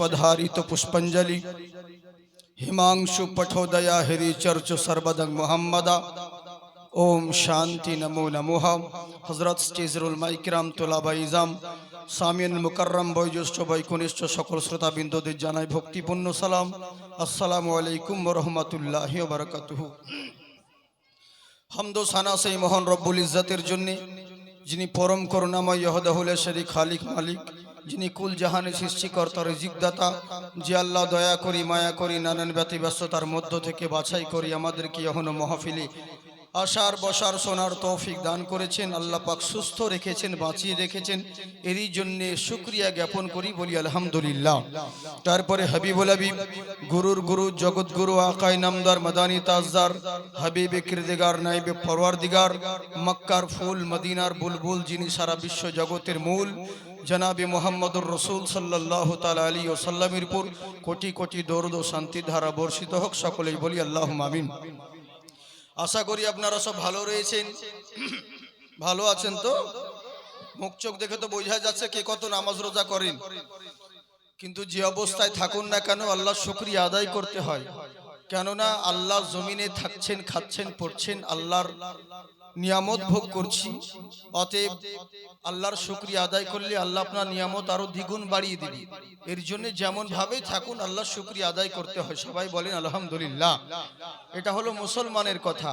পধারিত পুষ্পঞ্জলি হিমাংশু পঠোদয়া হরি চর্চ সর্বদং মোহাম্মদা ওম শান্তি নমো নমোহ হজরত স্টেজরুল মাইকরাম তোলাবাইজাম সামিয়ান মুকাররম বয়োজ্যেষ্ঠ বৈকনিষ্ঠ সকল শ্রোতাবিন্দুদের জানাই ভক্তিপূর্ণ সালাম। আসসালামু আলাইকুম রহমতুল্লাহ বারকাতুহু। হামদ সানা সেই মহান রব্বুল ইজ্জাতের জন্য যিনি পরম করুণাময় ইহদাহুল শরীক খালিক মালিক। যিনি কুল জাহানের সৃষ্টিকর্তা, রিজিকদাতা, যে আল্লাহ দয়া করি, মায়া করি, নানান ব্যতি ব্যস্ততার মধ্য থেকে বাছাই করি, আমাদেরকে এখনও মহাফিলি আসার বসার সোনার তৌফিক দান করেছেন, আল্লাহ পাক সুস্থ রেখেছেন, বাঁচিয়ে রেখেছেন। এরই জন্য শুক্রিয়া জ্ঞাপন করি, বলি আলহামদুলিল্লাহ। তারপরে হাবিবুল হাবিব, গুরুর গুরু, জগৎগুরু আকাই নামদার, মাদানী তাজদার, হাবিব কিরদিগার নাইবে ফরওয়ার দিগার মক্কার ফুল, মদিনার বুলবুল, যিনি সারা বিশ্ব জগতের মূল, জনাবে মোহাম্মদুর রসুল সাল্লাহ তাল আলী ও সাল্লামের উপর কোটি কোটি দৌড় ও শান্তির ধারা বর্ষিত হোক, সকলেই বলি আল্লাহ মামিন আশা করি আপনারা সব ভালো রয়েছেন। ভালো আছেন তো? মুখ চোখ দেখে তো বোঝা যাচ্ছে কে কত নামাজ রোজা করেন। কিন্তু যে অবস্থায় থাকুন না কেন আল্লাহ শুক্রিয়া আদায় করতে হয়। কেননা আল্লাহ জমিনে থাকছেন, খাচ্ছেন, পড়ছেন, আল্লাহর নিয়ামত ভোগ করছি। অতএব আল্লাহর শুক্রিয়া আদায় করলে আল্লাহ আপনার নিয়ামত আরও দ্বিগুণ বাড়িয়ে দিবে। এর জন্য যেমন ভাবে থাকুন আল্লাহ শুক্রিয়া আদায় করতে হয়। সবাই বলেন, আলহামদুলিল্লাহ। এটা হলো মুসলমানের কথা।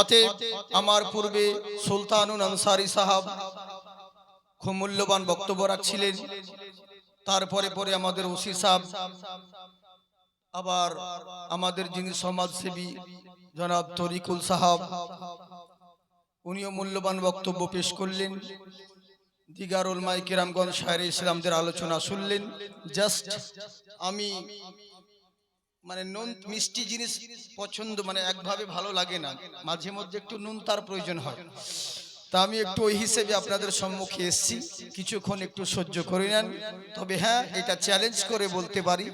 অতএব আমার পূর্বে সুলতানুন আনসারি সাহাব খুব মূল্যবান বক্তব্য রাখছিলেন। তারপরে পরে আমাদের ওসি সাহেব আবার আমাদের যিনি সমাজসেবী জনাব তরিকুল সাহাব, উনিও মূল্যবান বক্তব্য পেশ করলেন। দিগারুল মাই কিরামগঞ্জ শাহরে ইসলামদের আলোচনা শুনলেন। জাস্ট আমি মানে নুন, মিষ্টি জিনিস পছন্দ মানে একভাবে ভালো লাগে না। মাঝে মধ্যে একটু নুন তার প্রয়োজন হয়। তা আমি একটু ওই হিসেবে আপনাদের সম্মুখে এসেছি। কিছুক্ষণ একটু সহ্য করে নেন। তবে হ্যাঁ এটা চ্যালেঞ্জ করে বলতে পারি।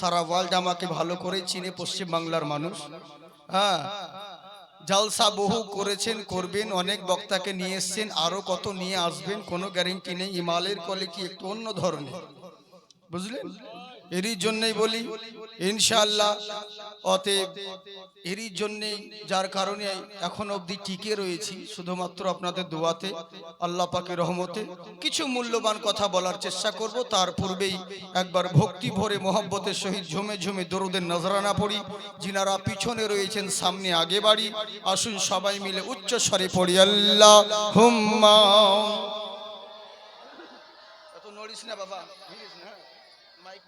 সারা ওয়ার্ল্ড আমাকে ভালো করে চিনে পশ্চিম বাংলার মানুষ। হ্যাঁ জালসা বহু করেছেন, করবেন, অনেক বক্তাকে নিয়ে এসছেন, আরও কত নিয়ে আসবেন, কোনো গ্যারেন্টি নেই। ইমালের কলে কি একটু অন্য ধরনের? বুঝলেন? এরই জন্যই বলি, ইনশাআল্লাহ অতএব এরই জন্যেই যার কারণে এখন অবধি টিকে রয়েছি, শুধুমাত্র আপনাদের দোয়াতে, আল্লাহ পাকের রহমতে। কিছু মূল্যবান কথা বলার চেষ্টা করব, তার পূর্বেই একবার ভক্তি ভরে মোহব্বতের সহিত ঝুমে ঝুমে দরুদের নজরানা পড়ি। যিনারা পিছনে রয়েছেন, সামনে আগে বাড়ি, আসুন সবাই মিলে উচ্চ স্বরে পড়ি আল্লাহ হুম্মা নড়িস না বাবা। মাইক